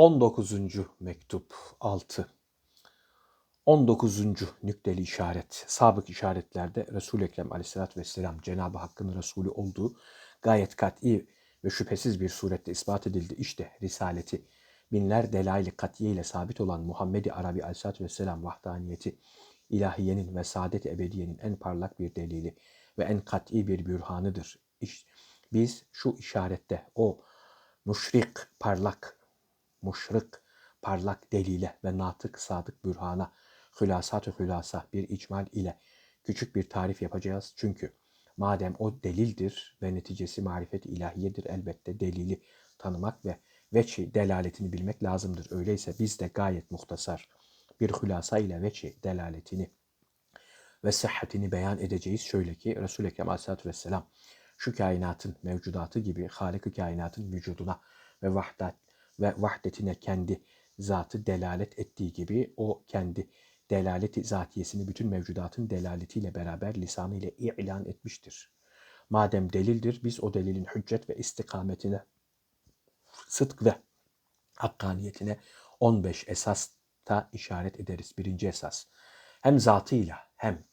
19. mektup 6 19. nükteli işaret. Sabık işaretlerde Resul-i Ekrem aleyhissalatü vesselam Cenab-ı Hakk'ın Resulü olduğu gayet kat'i ve şüphesiz bir surette ispat edildi. İşte risaleti binler delail-i katiye ile sabit olan Muhammed-i Arabi aleyhissalatü vesselam vahdaniyeti ilahiyenin ve saadet ebediyenin en parlak bir delili ve en kat'i bir bürhanıdır. İşte biz şu işarette o müşrik, parlak, muşrık, parlak delile ve natık sadık bürhana, hülasat-ı hülasa bir icmal ile küçük bir tarif yapacağız. Çünkü madem o delildir ve neticesi marifet ilahiyedir elbette delili tanımak ve veçi delaletini bilmek lazımdır. Öyleyse biz de gayet muhtasar bir hülasa ile veçi delaletini ve sıhhatini beyan edeceğiz. Şöyle ki Resul-i Ekrem Aleyhisselatü Vesselam şu kainatın mevcudatı gibi Halik-i kainatın vücuduna ve vahdet ve vahdetine kendi zatı delalet ettiği gibi o kendi delaleti zatiyesini bütün mevcudatın delaletiyle beraber lisanı ile ilan etmiştir. Madem delildir biz o delilin hüccet ve istikametine sıdk ve hakkaniyetine 15 esasta işaret ederiz. Birinci esas hem zatıyla hem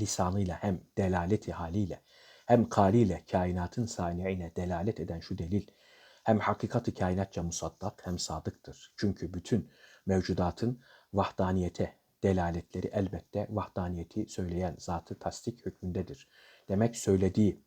lisanıyla hem delaleti haliyle hem kaliyle kainatın saniine delalet eden şu delil hem hakikati kainatça musaddak hem sadıktır. Çünkü bütün mevcudatın vahdaniyete delaletleri elbette vahdaniyeti söyleyen zatı tasdik hükmündedir. Demek söylediği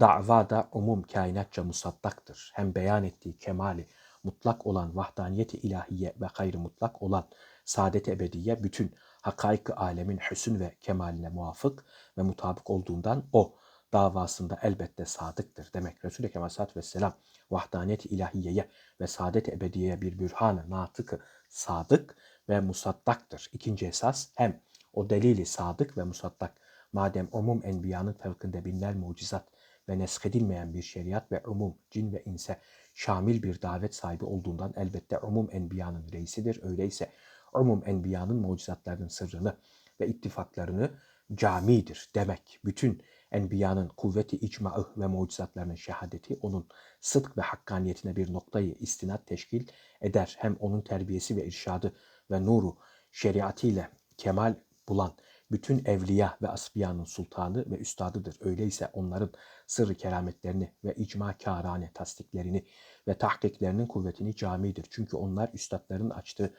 dava da umum kainatça musaddaktır. Hem beyan ettiği kemali mutlak olan vahdaniyeti ilahiye ve gayrı mutlak olan saadet ebediye bütün hakaik alemin hüsün ve kemaline muvafık ve mutabık olduğundan o davasında elbette sadıktır. Demek Resul-i Ekrem Aleyhisselatü Vesselam vahdaniyet ilahiyeye ve saadet ebediyeye bir bürhan-ı natıkı sadık ve musaddaktır. İkinci esas hem o delili sadık ve musaddak madem umum enbiyanın fevkinde binler mucizat ve neskedilmeyen bir şeriat ve umum cin ve inse şamil bir davet sahibi olduğundan elbette umum enbiyanın reisidir. Öyleyse umum enbiyanın mucizatlarının sırrını ve ittifaklarını camidir demek. Bütün enbiyanın kuvveti icmaı ve mucizatlarının şehadeti onun sıdk ve hakkaniyetine bir noktayı istinat teşkil eder. Hem onun terbiyesi ve irşadı ve nuru şeriatıyla kemal bulan bütün evliya ve asbiyanın sultanı ve üstadıdır. Öyleyse onların sırrı kerametlerini ve icma kârane tasdiklerini ve tahkiklerinin kuvvetini camidir. Çünkü onlar üstadların açtığı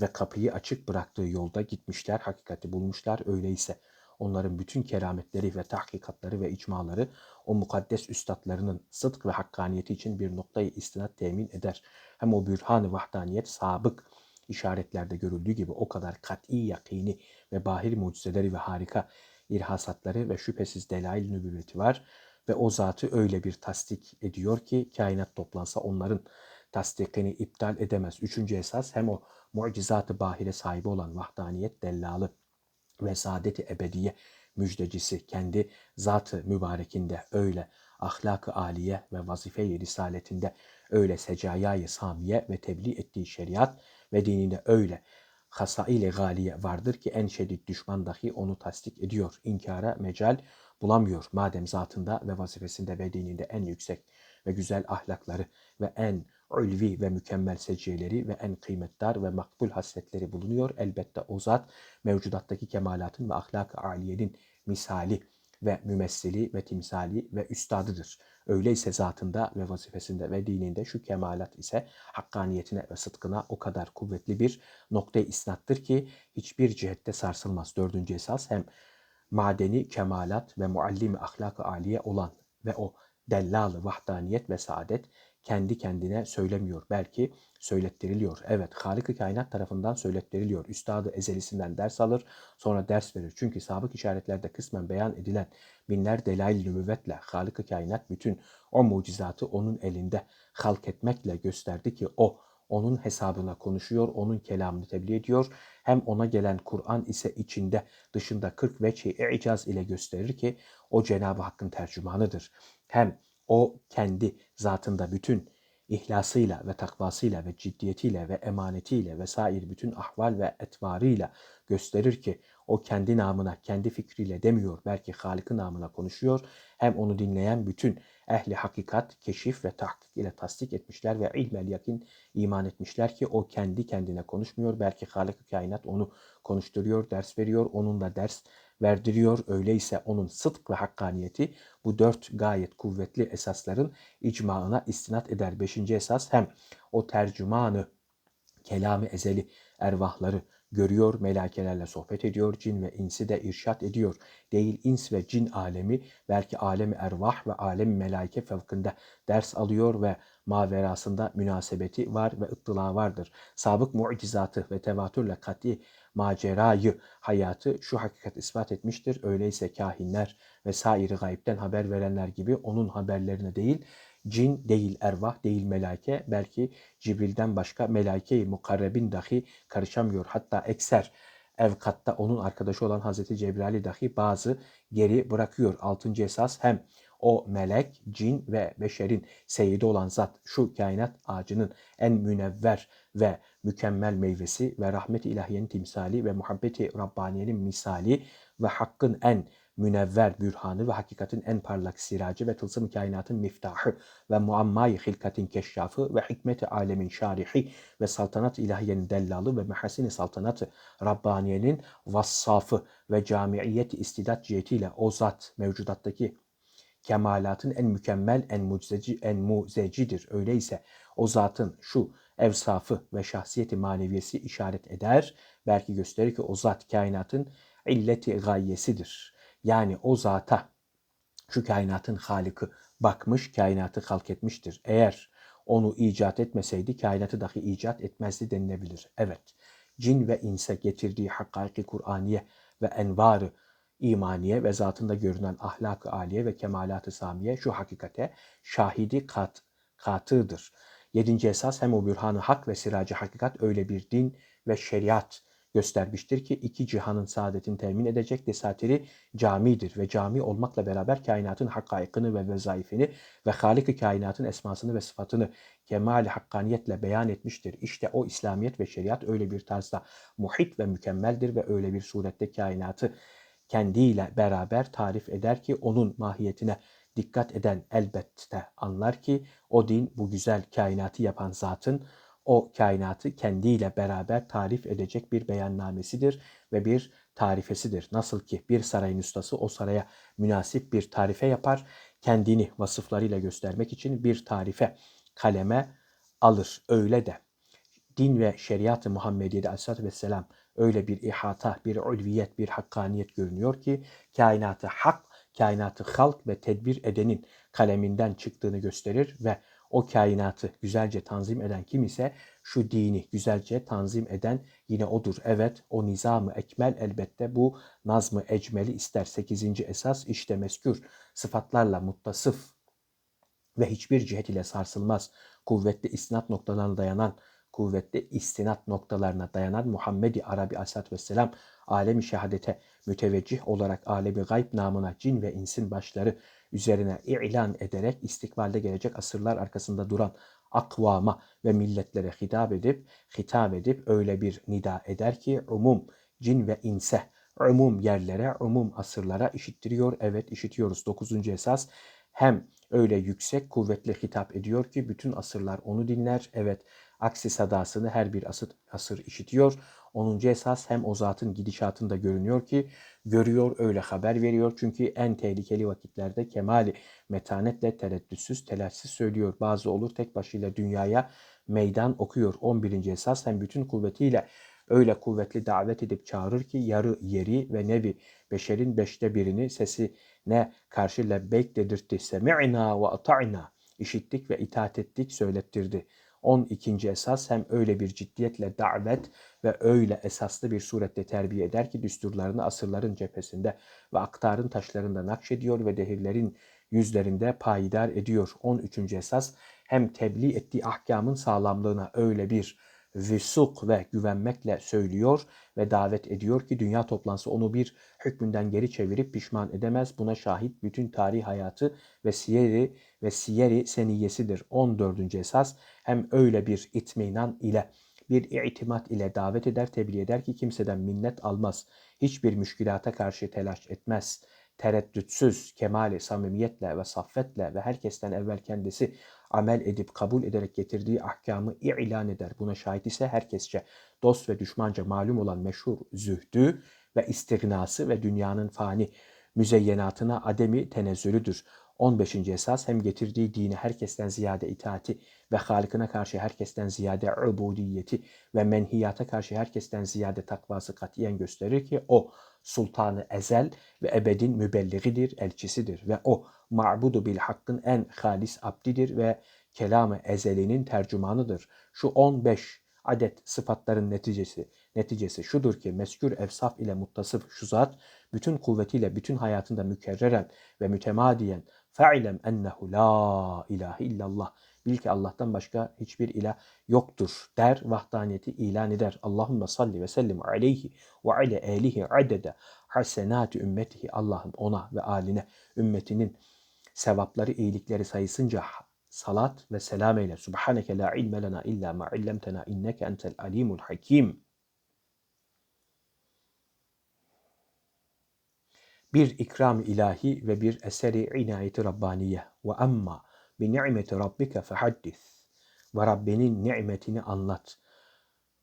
ve kapıyı açık bıraktığı yolda gitmişler, hakikati bulmuşlar. Öyleyse onların bütün kerametleri ve tahkikatları ve icmaları o mukaddes üstadlarının sıdk ve hakkaniyeti için bir noktayı istinat temin eder. Hem o bürhan-ı vahdaniyet sabık işaretlerde görüldüğü gibi o kadar kat'i yakini ve bahir mucizeleri ve harika irhasatları ve şüphesiz delail nübüvveti var ve o zatı öyle bir tasdik ediyor ki kainat toplansa onların tasdikini iptal edemez. Üçüncü esas hem o mucizatı bahire sahibi olan vahdaniyet dellalı ve saadeti ebediye müjdecisi kendi zatı mübarekinde öyle ahlak-ı aliye ve vazife-i risaletinde öyle secayayı samiye ve tebliğ ettiği şeriat ve dininde öyle hasail-i galiye vardır ki en şiddet düşman dahi onu tasdik ediyor. İnkara mecal bulamıyor. Madem zatında ve vazifesinde ve dininde en yüksek ve güzel ahlakları ve en ulvi ve mükemmel seciyeleri ve en kıymetdar ve makbul hasletleri bulunuyor. Elbette o zat mevcudattaki kemalatın ve ahlak-ı aliyenin misali ve mümessili ve timsali ve üstadıdır. Öyleyse zatında ve vazifesinde ve dininde şu kemalat ise hakkaniyetine ve sıdkına o kadar kuvvetli bir noktayı isnattır ki hiçbir cihette sarsılmaz. Dördüncü esas hem madeni kemalat ve muallim ahlak-ı aliye olan ve o dellalı vahdaniyet ve saadet kendi kendine söylemiyor. Belki söylettiriliyor. Evet, Halik-i Kainat tarafından söylettiriliyor. Üstadı ezelisinden ders alır, sonra ders verir. Çünkü sabık işaretlerde kısmen beyan edilen binler delail nübüvvetle Halik-i Kainat bütün o mucizatı onun elinde halk etmekle gösterdi ki o onun hesabına konuşuyor, onun kelamını tebliğ ediyor. Hem ona gelen Kur'an ise içinde dışında 40 veçhi icaz ile gösterir ki o Cenab-ı Hakk'ın tercümanıdır. Hem o kendi zatında bütün ihlasıyla ve takvasıyla ve ciddiyetiyle ve emanetiyle vesaire bütün ahval ve etvarıyla gösterir ki o kendi namına, kendi fikriyle demiyor. Belki Halık'ın namına konuşuyor. Hem onu dinleyen bütün ehli hakikat, keşif ve tahkik ile tasdik etmişler ve ilmel yakin iman etmişler ki o kendi kendine konuşmuyor. Belki Halık kainat onu konuşturuyor, ders veriyor, onunla ders verdiriyor. Öyleyse onun sıdk ve hakkaniyeti bu dört gayet kuvvetli esasların icmaına istinat eder. Beşinci esas hem o tercümanı, kelamı ezeli ervahları görüyor, melakelerle sohbet ediyor, cin ve insi de irşat ediyor. Değil ins ve cin alemi, belki alemi ervah ve alemi melaike fevkinde ders alıyor ve maverasında münasebeti var ve ıttıla vardır. Sabık mucizatı ve tevatürle kat'i macerayı, hayatı şu hakikat ispat etmiştir. Öyleyse kahinler ve sairi gayipten haber verenler gibi onun haberlerine değil, cin değil ervah değil melaike belki Cibril'den başka melaike-i mukarrebin dahi karışamıyor. Hatta ekser evkatta onun arkadaşı olan Hazreti Cebrail'i dahi bazı geri bırakıyor. Altıncı esas hem o melek, cin ve beşerin seyidi olan zat şu kainat ağacının en münevver ve mükemmel meyvesi ve rahmet-i ilahiyenin timsali ve muhabbeti Rabbaniye'nin misali ve hakkın en münevver bürhanı ve hakikatin en parlak siracı ve tılsım kainatın miftahı ve muammayı hilkatin keşşafı ve hikmeti alemin şarihi ve saltanat ilahiyenin dellalı ve mehasini saltanat Rabbaniye'nin vassafı ve camiiyet istidat cihetiyle o zat mevcudattaki kemalatın en mükemmel, en mucizeci, en muzecidir. Öyleyse o zatın şu evsafı ve şahsiyeti maneviyesi işaret eder. Belki gösterir ki o zat kainatın illeti gayesidir. Yani o zata şu kainatın halikı bakmış, kainatı halk etmiştir. Eğer onu icat etmeseydi kainatı dahi icat etmezdi denilebilir. Evet, cin ve inse getirdiği hakiki Kur'aniye ve envarı imaniye ve zatında görünen ahlak-ı aliye ve kemalat-ı samiye şu hakikate şahidi kat, katıdır. Yedinci esas hem o bürhanı hak ve siracı hakikat öyle bir din ve şeriat göstermiştir ki iki cihanın saadetini temin edecek desatiri camidir ve cami olmakla beraber kainatın hakkaikını ve vezaifini ve halik kainatın esmasını ve sıfatını kemal hakkaniyetle beyan etmiştir. İşte o İslamiyet ve şeriat öyle bir tarzda muhit ve mükemmeldir ve öyle bir surette kainatı kendiyle beraber tarif eder ki onun mahiyetine dikkat eden elbette anlar ki o din bu güzel kainatı yapan zatın o kainatı kendiyle beraber tarif edecek bir beyannamesidir ve bir tarifesidir. Nasıl ki bir sarayın ustası o saraya münasip bir tarife yapar, kendini vasıflarıyla göstermek için bir tarife kaleme alır. Öyle de din ve şeriat-ı Muhammediye'de aleyhissalatü vesselam öyle bir ihata, bir ulviyet, bir hakkaniyet görünüyor ki kainatı hak, kainatı halk ve tedbir edenin kaleminden çıktığını gösterir ve o kainatı güzelce tanzim eden kim ise şu dini güzelce tanzim eden yine odur. Evet o nizamı ekmel elbette bu nazmı ecmeli ister. Sekizinci esas işte meskür sıfatlarla muttasıf ve hiçbir cihet ile sarsılmaz. Kuvvetli isnat noktalarına dayanan kuvvetli istinat noktalarına dayanan Muhammedi Arabi Aleyhisselatü Vesselam alemi şehadete müteveccih olarak alemi gayb namına cin ve insin başları üzerine ilan ederek istikbalde gelecek asırlar arkasında duran akvama ve milletlere hitap edip hitap edip öyle bir nida eder ki umum cin ve inse umum yerlere, umum asırlara işittiriyor. Evet işitiyoruz. Dokuzuncu esas hem öyle yüksek kuvvetli hitap ediyor ki bütün asırlar onu dinler. Evet aksi sadasını her bir asır, asır işitiyor. 10. esas hem o zatın gidişatında görünüyor ki görüyor öyle haber veriyor. Çünkü en tehlikeli vakitlerde kemali metanetle tereddütsüz telaşsız söylüyor. Bazı olur tek başıyla dünyaya meydan okuyor. 11. esas hem bütün kuvvetiyle öyle kuvvetli davet edip çağırır ki yarı yeri ve nevi beşerin beşte birini sesi ne karşı lebbeyk dedirtti. Semi'na ve ata'na. işittik ve itaat ettik söylettirdi. 12. esas hem öyle bir ciddiyetle davet ve öyle esaslı bir surette terbiye eder ki düsturlarını asırların cephesinde ve aktarın taşlarında nakşediyor ve dehirlerin yüzlerinde payidar ediyor. 13. esas hem tebliğ ettiği ahkamın sağlamlığına öyle bir vüsuk ve güvenmekle söylüyor ve davet ediyor ki dünya toplantısı onu bir hükmünden geri çevirip pişman edemez. Buna şahit bütün tarih hayatı ve siyeri ve siyeri seniyesidir. 14. esas hem öyle bir itminan ile bir itimat ile davet eder, tebliğ eder ki kimseden minnet almaz. Hiçbir müşkilata karşı telaş etmez. Tereddütsüz, kemali, samimiyetle ve saffetle ve herkesten evvel kendisi amel edip kabul ederek getirdiği ahkamı ilan eder. Buna şahit ise herkesçe dost ve düşmanca malum olan meşhur zühdü ve istirnası ve dünyanın fani müzeyyenatına ademi tenezzülüdür. 15. esas hem getirdiği dini herkesten ziyade itaati ve Halık'ına karşı herkesten ziyade ubudiyeti ve menhiyata karşı herkesten ziyade takvası katiyen gösterir ki o sultanı ezel ve ebedin mübelliğidir, elçisidir ve o ma'budu bil hakkın en halis abdidir ve kelamı ezelinin tercümanıdır. Şu 15 adet sıfatların neticesi neticesi şudur ki meskür evsaf ile muttasıf şu zat bütün kuvvetiyle bütün hayatında mükerreren ve mütemadiyen fe'ilem ennehu la ilahe illallah bil ki Allah'tan başka hiçbir ilah yoktur der vahdaniyeti ilan eder. Allahümme salli ve sellim aleyhi ve ale alihi adede hasenati ümmetihi Allah'ım ona ve aline ümmetinin sevapları iyilikleri sayısınca salat ve selam eyle. Subhaneke la ilme lena illa ma illemtena inneke entel alimul hakim. Bir ikram ilahi ve bir eseri inayeti Rabbaniye. Ve amma bi ni'meti rabbike fehaddis. Ve Rabbinin nimetini anlat.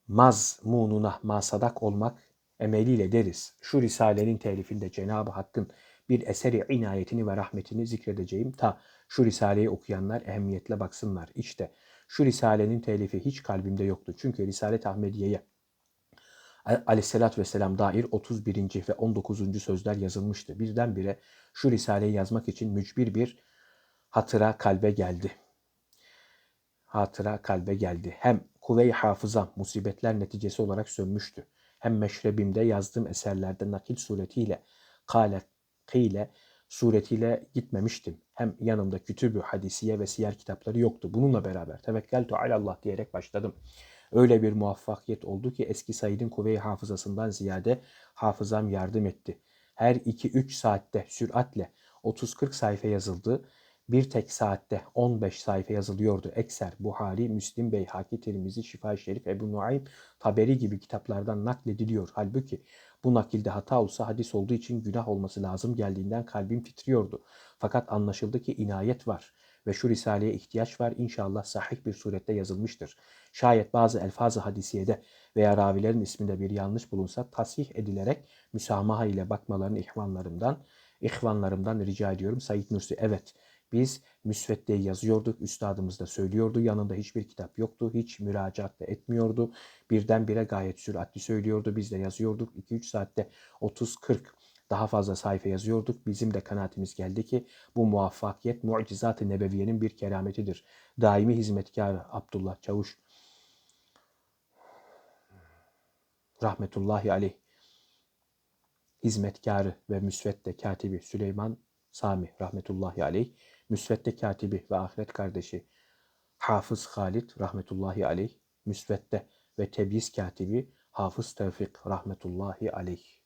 Mazmununa masadak olmak emeliyle deriz. Şu Risale'nin telifinde Cenab-ı Hakk'ın bir eseri inayetini ve rahmetini zikredeceğim. Ta şu Risale'yi okuyanlar ehemmiyetle baksınlar. İşte şu Risale'nin telifi hiç kalbimde yoktu. Çünkü Risale-i Ahmediye'ye aleyhissalatü vesselam dair 31. ve 19. sözler yazılmıştı. Birdenbire şu Risale'yi yazmak için mücbir bir hatıra kalbe geldi. Hatıra kalbe geldi. Hem kuvve-i hafızam musibetler neticesi olarak sönmüştü. Hem meşrebimde yazdığım eserlerde nakil suretiyle kale kıyle suretiyle gitmemiştim. Hem yanımda kütübü hadisiye ve siyer kitapları yoktu. Bununla beraber tevekkeltu alallah diyerek başladım. Öyle bir muvaffakiyet oldu ki eski Said'in kuvve-i hafızasından ziyade hafızam yardım etti. Her 2-3 saatte süratle 30-40 sayfa yazıldı. Bir tek saatte 15 sayfa yazılıyordu. Ekser, Buhari, Müslim, Beyhaki, Tirmizi, Şifa-i Şerif, Ebu Nuaym, Taberi gibi kitaplardan naklediliyor. Halbuki bu nakilde hata olsa hadis olduğu için günah olması lazım geldiğinden kalbim titriyordu. Fakat anlaşıldı ki inayet var ve şu risaleye ihtiyaç var. İnşallah sahih bir surette yazılmıştır. Şayet bazı elfaz-ı hadisiyede veya ravilerin isminde bir yanlış bulunsa tasih edilerek müsamaha ile bakmalarını ihvanlarımdan, ihvanlarımdan rica ediyorum. Said Nursi evet biz müsvedde yazıyorduk, üstadımız da söylüyordu. Yanında hiçbir kitap yoktu, hiç müracaat da etmiyordu. Birdenbire gayet süratli söylüyordu. Biz de yazıyorduk. 2-3 saatte 30-40 daha fazla sayfa yazıyorduk. Bizim de kanaatimiz geldi ki bu muvaffakiyet mucizat-ı nebeviyenin bir kerametidir. Daimi hizmetkar Abdullah Çavuş rahmetullahi aleyh hizmetkarı ve müsvedde katibi Süleyman Sami rahmetullahi aleyh, müsvedde katibi ve ahiret kardeşi Hafız Halid rahmetullahi aleyh, müsvedde ve tebyiz katibi Hafız Tevfik rahmetullahi aleyh.